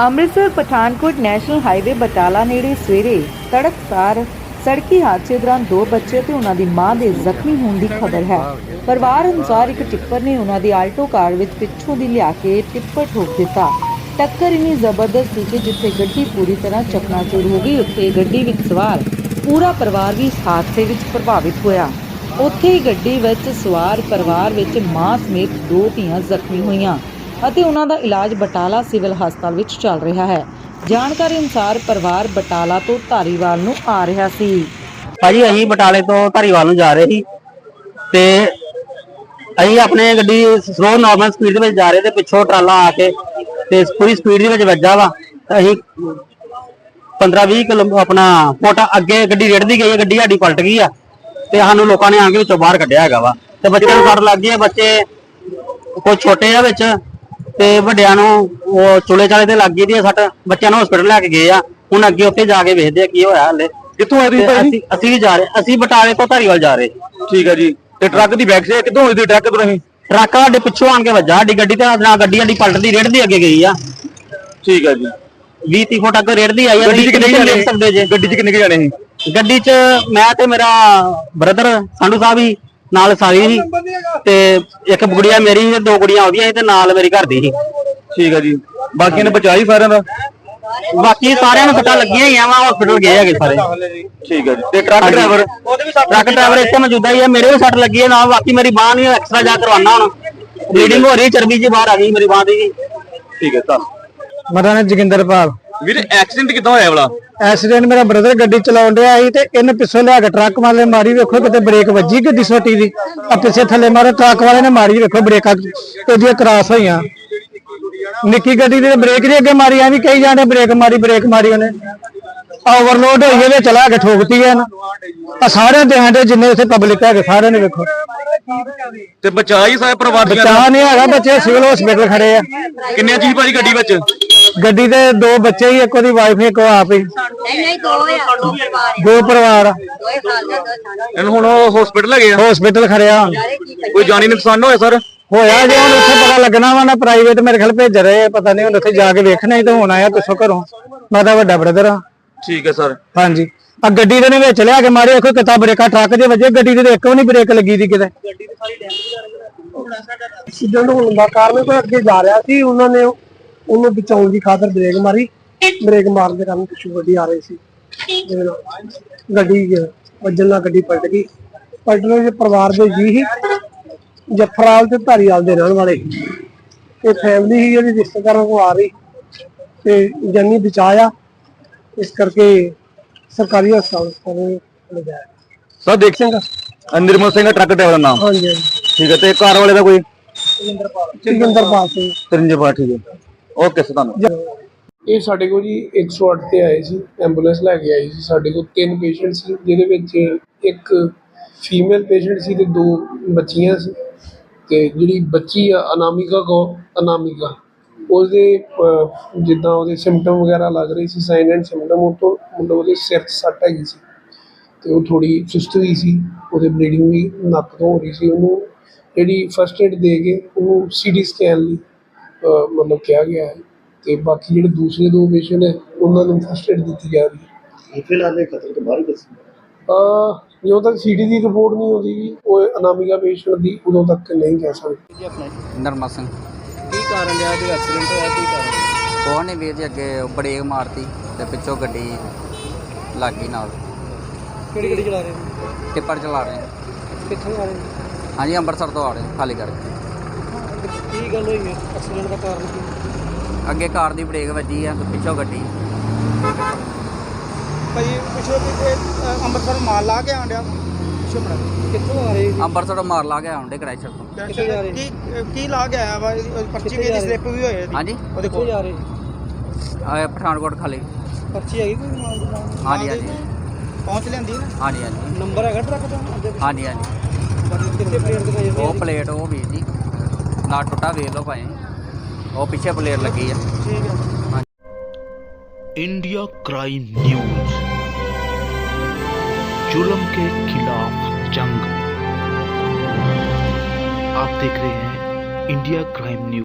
Amritsar Pathankot national highway Batala ਨੇੜੇ ਸਵੇਰੇ ਤੜਕਸਾਰ ਸੜਕੀ ਹਾਦਸੇ ਦੌਰਾਨ ਦੋ ਬੱਚੇ ਤੇ ਉਹਨਾਂ ਦੀ ਮਾਂ ਦੇ ਜ਼ਖਮੀ ਹੋਣ ਦੀ ਖਬਰ ਹੈ। ਪਰਿਵਾਰ ਅਨੁਸਾਰ ਇੱਕ ਟਿੱਪਰ ਨੇ ਉਹਨਾਂ ਦੀ ਆਲਟੋ ਕਾਰ ਵਿੱਚ ਪਿੱਛੋਂ ਦੀ ਲਿਆ ਕੇ ਟਿੱਪਰ ਠੋਕ ਦਿੱਤਾ। ਟੱਕਰ ਇੰਨੀ ਜ਼ਬਰਦਸਤ ਸੀ ਕਿ ਜਿੱਥੇ ਗੱਡੀ ਪੂਰੀ ਤਰ੍ਹਾਂ ਚਕਨਾਚੂਰ ਹੋ ਗਈ, ਉੱਥੇ ਗੱਡੀ ਵਿੱਚ ਸਵਾਰ ਪੂਰਾ ਪਰਿਵਾਰ ਵੀ ਇਸ ਹਾਦਸੇ ਵਿੱਚ ਪ੍ਰਭਾਵਿਤ ਹੋਇਆ। ਉੱਥੇ ਹੀ ਗੱਡੀ ਵਿੱਚ ਸਵਾਰ ਪਰਿਵਾਰ ਵਿੱਚ ਮਾਂ ਸਮੇਤ ਦੋ ਧੀਆਂ ਜ਼ਖਮੀ ਹੋਈਆਂ। ਅਤੇ ਉਹਨਾਂ ਦਾ ਇਲਾਜ ਬਟਾਲਾ ਸਿਵਲ ਹਸਪਤਾਲ ਵਿੱਚ ਚੱਲ ਰਿਹਾ ਹੈ। ਜਾਣਕਾਰੀ ਅਨੁਸਾਰ ਪਰਿਵਾਰ ਬਟਾਲਾ ਤੋਂ ਧਾਰੀਵਾਲ ਨੂੰ ਆ ਰਿਹਾ ਸੀ। ਭਾਜੀ, ਅਸੀਂ ਬਟਾਲੇ ਤੋਂ ਧਾਰੀਵਾਲ ਨੂੰ ਜਾ ਰਹੇ ਸੀ ਤੇ ਅਸੀਂ ਆਪਣੇ ਗੱਡੀ ਸਲੋ ਨਾਰਮਲ ਸਪੀਡ ਦੇ ਵਿੱਚ ਜਾ ਰਹੇ ਤੇ ਪਿੱਛੋਂ ਟਰਾਲਾ ਆ ਕੇ ਤੇ ਪੂਰੀ ਸਪੀਡ ਦੇ ਵਿੱਚ ਵੱਜਾ ਵਾ। ਅਸੀਂ 15-20 ਕਿਲੋ ਆਪਣਾ ਫੁੱਟ ਅੱਗੇ ਗੱਡੀ ਰੇੜਦੀ ਗਈ ਹੈ ਗੱਡੀ ਸਾਡੀ ਪਲਟ ਗਈ ਆ ਤੇ ਸਾਨੂੰ ਲੋਕਾਂ ਨੇ ਆ ਕੇ ਵਿੱਚੋਂ ਬਾਹਰ ਕੱਢਿਆ ਹੈਗਾ ਵਾ। ਤੇ ਬੱਚਿਆਂ ਨੂੰ ਸੱਟ ਲੱਗ ਗਈ ਹੈ ਬੱਚੇ ਕੋਈ ਛੋਟੇ ਆ ਵਿੱਚ। ਤੇ ਵੱਡਿਆਂ ਨੂੰ ਉਹ ਚੁਲੇ ਚਾਲੇ ਤੇ ਲੱਗ ਗਈ ਦੀ ਆ ਸੱਟ ਬੱਚਿਆਂ ਨੂੰ ਹਸਪੀਟਲ ਲੈ ਕੇ ਗਏ ਆ। ਹੁਣ ਅੱਗੇ ਉੱਥੇ ਜਾ ਕੇ ਵੇਖਦੇ ਆ ਕੀ ਹੋਇਆ ਹਲੇ। ਕਿੱਥੋਂ ਆਏ ਤੁਸੀਂ ਭਾਈ ਅਸੀਂ ਅਸੀਂ ਵੀ ਜਾ ਰਹੇ ਅਸੀਂ ਬਟਾਲੇ ਤੋਂ ਧਾਰੀਵਾਲ ਜਾ ਰਹੇ। ਠੀਕ ਹੈ ਜੀ। ਤੇ ਟਰੱਕ ਦੀ ਬੈਕ ਸੇ ਕਿੱਥੋਂ ਹੋਈ ਦੀ ਟਰੱਕ ਤੋਂ? ਨਹੀਂ ਟਰੱਕ ਸਾਡੇ ਪਿੱਛੋਂ ਆਣ ਕੇ ਵੱਜਾ ਸਾਡੀ ਗੱਡੀ ਤੇ ਨਾ ਗੱਡੀ ਸਾਡੀ ਪਲਟਦੀ ਰੇੜਦੀ ਅੱਗੇ ਗਈ ਆ। ਠੀਕ ਹੈ ਜੀ। 20 30 ਫੁੱਟ ਅੱਗੇ ਰੇੜਦੀ ਆਈ ਆ ਗੱਡੀ 'ਚ ਕਿੰਨੇ ਜਾਣੇ ਦੇਖ ਸਕਦੇ ਜੇ। ਗੱਡੀ 'ਚ ਕਿੰਨੇ ਕੁ ਜਾਣੇ ਸੀ? ਗੱਡੀ 'ਚ ਮੈਂ ਤੇ ਮੇਰਾ ਬ੍ਰਦਰ ਸੰਧੂ ਸਾਹਿਬ ਹੀ। ਨਾਲ ਸਾਰੀ ਸੀ। ਤੇ ਇੱਕ ਗੁੜੀਆ ਮੇਰੀ ਸੀ ਤੇ ਦੋ ਗੁੜੀਆਂ ਉਹਦੀਆਂ ਸੀ ਤੇ ਨਾਲ ਮੇਰੀ ਘਰ ਦੀ ਸੀ। ਠੀਕ ਹੈ ਜੀ। ਬਾਕੀਆਂ ਨੇ ਬਚਾਈ ਸਾਰਿਆਂ ਦਾ? ਬਾਕੀ ਸਾਰਿਆਂ ਨੂੰ ਪਤਾ ਲੱਗੀਆਂ ਹੀ ਆ ਵਾ ਹਸਪੀਟਲ ਗਏ ਹੈਗੇ ਸਾਰੇ। ਠੀਕ ਹੈ ਜੀ। ਤੇ ਟਰੱਕ ਡਰਾਈਵਰ ਟਰੱਕ ਡਰਾਈਵਰ ਇੱਥੇ ਮੌਜੂਦਾ ਹੀ ਆ ਮੇਰੇ ਵੀ ਸੱਟ ਲੱਗੀ ਹੈ ਨਾਲ ਬਾਕੀ ਮੇਰੀ ਬਾਹ ਨਹੀਂ ਐਕਸਟਰਾ ਜਾ ਕਰਵਾਉਣਾ ਹੁਣ। ਬਲੀਡਿੰਗ ਹੋ ਰਹੀ ਚਰਬੀ ਜੀ ਬਾਹਰ ਆ ਗਈ ਮੇਰੀ ਬਾਹ ਦੀ। ਜੀ ਠੀਕ ਹੈ ਤਾਂ ਮੇਰਾ ਨਾਮ ਜੋਗਿੰਦਰਪਾਲ। ਵੀਰ ਐਕਸੀਡੈਂਟ ਕਿੱਦਾਂ ਹੋਇਆ ਵਾਲਾ? ਐਕਸੀਡੈਂਟ ਮੇਰਾ ਬ੍ਰਦਰ ਗੱਡੀ ਚਲਾਉਣ ਡਿਆ ਸੀ ਤੇ ਇਹਨੇ ਪਿੱਛੋਂ ਲਿਆ ਕੇ ਟਰੱਕ ਵਾਲੇ ਨੇ ਮਾਰੀ ਵੇਖੋ ਕਿਤੇ ਬ੍ਰੇਕ ਵੱਜੀ ਗੱਡੀ ਛੋਟੀ ਦੀ। ਆ ਪਿੱਛੇ ਥੱਲੇ ਮਾਰੇ ਟਰੱਕ ਵਾਲੇ ਨੇ ਮਾਰੀ ਵੇਖੋ ਬ੍ਰੇਕਾਂ ਉਹਦੀਆਂ ਕਰਾਸ ਹੋਈਆਂ। ਨਿੱਕੀ ਗੱਡੀ ਦੀ ਬ੍ਰੇਕ ਨਹੀਂ ਅੱਗੇ ਮਾਰੀ ਐਵੇਂ ਕਹੀ ਜਾਂਦੇ ਬ੍ਰੇਕ ਮਾਰੀ ਬ੍ਰੇਕ ਮਾਰੀ ਉਹਨੇ। ਓਵਰਲੋਡ ਹੋਈ ਇਹਦੇ ਚਲਾ ਕੇ ਠੋਕਤੀ ਐ ਆ ਸਾਰਿਆਂ ਦੇ ਹੰਡੇ ਜਿੰਨੇ ਉੱਥੇ ਪਬਲਿਕ ਹੈਗੇ ਸਾਰਿਆਂ ਨੇ ਵੇਖੋ। ਤੇ ਬਚਾਈ ਸਾਰੇ ਪਰਿਵਾਰ ਦੀਆਂ ਬਚਾ ਨਹੀਂ ਹੈਗਾ ਬੱਚੇ ਸਿਵਲ ਹਸਪੀਟਲ ਖੜੇ ਆ। ਕਿੰਨੇ ਜੀ ਭਾਜੀ ਗੱਡੀ ਵਿੱਚ? ਗੱਡੀ ਦੇ ਦੋ ਬੱਚੇ ਹੀ ਇੱਕ ਉਹਦੀ ਵਾਈਫ ਇੱਕ ਉਹ ਆਪ ਹੀ। ਨਹੀਂ ਨਹੀਂ ਦੋ ਆ। ਦੋ ਪਰਿਵਾਰ ਆ। ਦੋ ਪਰਿਵਾਰ ਆ ਦੋਏ ਸਾਲ ਦਾ ਦੋ ਸਾਲ ਦਾ। ਇਹਨੂੰ ਹੁਣ ਹਸਪੀਟਲ ਹੈਗੇ ਆ? ਹਸਪੀਟਲ ਖੜਿਆ ਕੋਈ ਜਾਨੀ ਨੁਕਸਾਨ ਹੋਇਆ ਸਰ? ਹੋਇਆ ਜੇ ਹੁਣ ਉੱਥੇ ਪਤਾ ਲੱਗਣਾ ਵਾ ਨਾ ਪ੍ਰਾਈਵੇਟ ਮੇਰੇ ਖਿਆਲ ਭੇਜ ਰਹੇ ਆ, ਪਤਾ ਨਹੀਂ ਹੁਣ ਉੱਥੇ ਜਾ ਕੇ ਵੇਖਣਾ ਹੀ ਤਾਂ ਹੋਣਾ ਆ ਪਿੱਛੋਂ ਘਰੋਂ। ਮੈਂ ਤਾਂ ਵੱਡਾ ਬ੍ਰਦਰ ਆ। ਠੀਕ ਹੈ ਸਰ। ਹਾਂਜੀ। ਆ ਗੱਡੀ ਦੇ ਨੇ ਵਿੱਚ ਲਿਆ ਕੇ ਮਾਰੇ ਦੇਖੋ ਕਿਤਾ ਬ੍ਰੇਕਾਂ ਟਰੱਕ ਦੇ ਵੱਜੇ ਗੱਡੀ ਦੇ ਤਾਂ ਇੱਕ ਵੀ ਨਹੀਂ ਬ੍ਰੇਕ ਲੱਗੀ ਦੀ ਕਿਤੇ। ਐਕਸੀਡੈਂਟ ਹੋਣ ਦਾ ਕਾਰਨ ਕੋਈ ਅੱਗੇ ਜਾ ਰਿਹਾ ਸੀ ਉਹਨਾਂ ਨੇ ਉਹਨੂੰ ਬਚਾਉਣ ਦੀ ਖਾਤਰ ਬ੍ਰੇਕ ਮਾਰੀ। ਬ੍ਰੇਕ ਮਾਰਨ ਦੇ ਕਾਰਨ ਪਿੱਛੋਂ ਗੱਡੀ ਆ ਰਹੀ ਸੀ। ਗੱਡੀ ਵੱਜਣ ਨਾਲ ਗੱਡੀ ਪਲਟ ਗਈ। ਪਲਟਣ ਦੇ ਪਰਿਵਾਰ ਦੇ ਜੀ ਹੀ ਜਫਰਾਲ ਤੇ ਧਾਰੀਵਾਲ ਦੇ ਰਹਿਣ ਵਾਲੇ। ਤੇ ਫੈਮਿਲੀ ਹੀ ਜਿਹੜੀ ਰਿਸ਼ਤੇਦਾਰਾਂ ਕੋਲ ਆ ਰਹੀ। ਤੇ ਜਾਨੀ ਬਚਾਇਆ ਇਸ ਕਰਕੇ ਸਰਕਾਰੀ ਹਸਪਤਾਲ ਕੋਲ ਲਿਜਾਇਆ ਸਰ ਦੇਖ ਸਿੰਘ ਨਿਰਮਲ ਸਿੰਘ ਟਰੱਕ ਡਰਾਈਵਰ ਦਾ ਨਾਮ। ਹਾਂਜੀ ਠੀਕ ਹੈ ਤੇ ਕਾਰ ਵਾਲੇ ਦਾ ਕੋਈ? ਜੋਗਿੰਦਰਪਾਲ। ਸਿੰਘ। ਤਰਿੰਜਪਾ ਠੀਕ ਹੈ। ਓਕੇ ਸਰ ਤੁਹਾਨੂੰ? ਇਹ ਸਾਡੇ ਕੋਲ ਜੀ 108 ਤੇ ਆਏ ਸੀ, ਐਂਬੂਲੈਂਸ ਲੈ ਕੇ ਆਈ ਸੀ। ਸਾਡੇ ਕੋਲ ਤਿੰਨ ਪੇਸ਼ੈਂਟ ਸੀ, ਜਿਹਦੇ ਵਿੱਚ ਇੱਕ ਫੀਮੇਲ ਪੇਸ਼ੈਂਟ ਸੀ ਤੇ ਦੋ ਬੱਚੀਆਂ ਸੀ। ਤੇ ਜਿਹੜੀ ਬੱਚੀ ਆ, ਅਨਾਮਿਕਾ ਕੋ, ਅਨਾਮਿਕਾ, ਉਹਦੇ ਜਿੱਦਾਂ ਉਹਦੇ ਸਿੰਪਟਮ ਵਗੈਰਾ ਲੱਗ ਰਹੇ ਸੀ ਸਾਈਨ ਐਂਡ ਸਿੰਪਟਮ ਉਹ ਤੋਂ ਮਤਲਬ ਉਹਦੇ ਸਿਰ 'ਚ ਸੱਟ ਹੈਗੀ ਸੀ। ਤੇ ਉਹ ਥੋੜੀ ਸੁਸਤ ਵੀ ਸੀ, ਉਹਦੇ ਬਲੀਡਿੰਗ ਵੀ ਨੱਕ ਤੋਂ ਹੋ ਰਹੀ ਸੀ। ਉਹਨੂੰ ਜਿਹੜੀ ਫਰਸਟ ਏਡ ਦੇ ਕੇ ਉਹਨੂੰ ਸੀਟੀ ਸਕੈਨ ਲਈ ਮਤਲਬ ਕਿਹਾ ਗਿਆ ਹੈ ਤੇ ਬਾਕੀ ਜਿਹੜੇ ਦੂਸਰੇ ਦੋ ਪੇਸ਼ੈਂਟ ਹੈ ਉਹਨਾਂ ਨੂੰ ਫਸਟ ਏਡ ਦਿੱਤੀ ਜਾ ਰਹੀ ਹੈ। ਫਿਲਹਾਲ ਦੇ ਖਤਰੇ ਤੋਂ ਬਾਹਰ ਦੱਸੋ। ਜਦੋਂ ਤੱਕ ਸੀਡੀ ਦੀ ਰਿਪੋਰਟ ਨਹੀਂ ਹੁੰਦੀ ਉਹ ਅਨਾਮਿਕਾ ਪੇਸ਼ੈਂਟ ਦੀ ਉਦੋਂ ਤੱਕ ਨਹੀਂ ਕਹਿ ਸਕਦੇ। ਨਰਮਾ ਸਿੰਘ। ਕੀ ਕਾਰਨ ਰਿਹਾ ਜੋ ਐਕਸੀਡੈਂਟ ਹੋਇਆ ਕੀ ਕਾਰਨ ਕੋਹ ਨੇ ਵੀਰ ਜੀ ਅੱਗੇ ਬ੍ਰੇਕ ਮਾਰਤੀ ਤੇ ਪਿੱਛੋਂ ਗੱਡੀ ਲੱਗ ਗਈ ਨਾਲ। ਕਿਹੜੀ ਗੱਡੀ ਚਲਾ ਰਹੇ ਟਿੱਪਰ ਚਲਾ ਰਹੇ ਕਿੱਥੋਂ ਆ ਰਹੇ ਹਾਂਜੀ ਅੰਮ੍ਰਿਤਸਰ ਤੋਂ ਆ ਰਹੇ ਖਾਲੀ ਕਰਕੇ। ਕੀ ਗੱਲ ਹੋਈ ਹੈ ਐਕਸੀਡੈਂਟ ਦਾ ਕਾਰਨ ਕੀ? ਅੱਗੇ ਕਾਰ ਦੀ ਬ੍ਰੇਕ ਵੱਜੀ ਆ ਤੇ ਪਿੱਛੋਂ ਗੱਡੀ। ਭਾਈ ਪਿਛਲੇ ਕਿਤੇ ਅੰਮ੍ਰਿਤਸਰ ਮਾਲ ਲਾ ਕੇ ਆਂਡਿਆ ਪਿੱਛੇ ਬੜਾ ਕਿੱਥੋਂ ਆ ਰਹੇ ਅੰਮ੍ਰਿਤਸਰੋਂ ਮਾਰ ਲਾ ਕੇ ਆਉਂਦੇ ਕ੍ਰੈਸ਼ਰ ਤੋਂ। ਕਿੱਥੇ ਜਾ ਰਹੇ? ਕੀ ਕੀ ਲਾ ਕੇ ਆਇਆ ਵਾ? ਇਹਦੀ- ਉਹਦੀ ਪਰਚੀ ਵੀ ਕਿੱਥੇ ਜਾ ਇਹਦੀ ਰਹੇ? ਸਲਿੱਪ ਵੀ ਹੋਈ ਇਹਦੀ? ਹਾਂਜੀ। ਉਹਦੇ ਕਿੱਥੋਂ ਕੋਲ। ਜਾ ਰਹੇ? ਆਹ ਪਠਾਨਕੋਟ ਖਾਲੀ। ਪਰਚੀ ਹੈਗੀ ਕੋਈ ਨਾਲ ਦੀ? ਨਾਲ? ਹਾਂਜੀ ਹਾਂਜੀ। ਪਹੁੰਚ ਲੈਂਦੀ ਨਾ? ਹਾਂਜੀ ਹਾਂਜੀ। ਨੰਬਰ ਹੈਗਾ ਟਰੱਕ ਦਾ? ਹਾਂਜੀ ਹਾਂਜੀ। ਕਿੱਥੇ ਪਲੇਟ ਦਿਖਾਈ ਜਾਂਦੀ ਉਹ ਪਲੇਟ ਉਹ ਵੀਰ ਜੀ। ना टुटा वे लो भाई। और पीछे प्लेयर लगी है। ठीक है। हाँ। India crime news. जुलम के खिलाफ जंग। आप देख रहे हैं इंडिया क्राइम न्यूज़।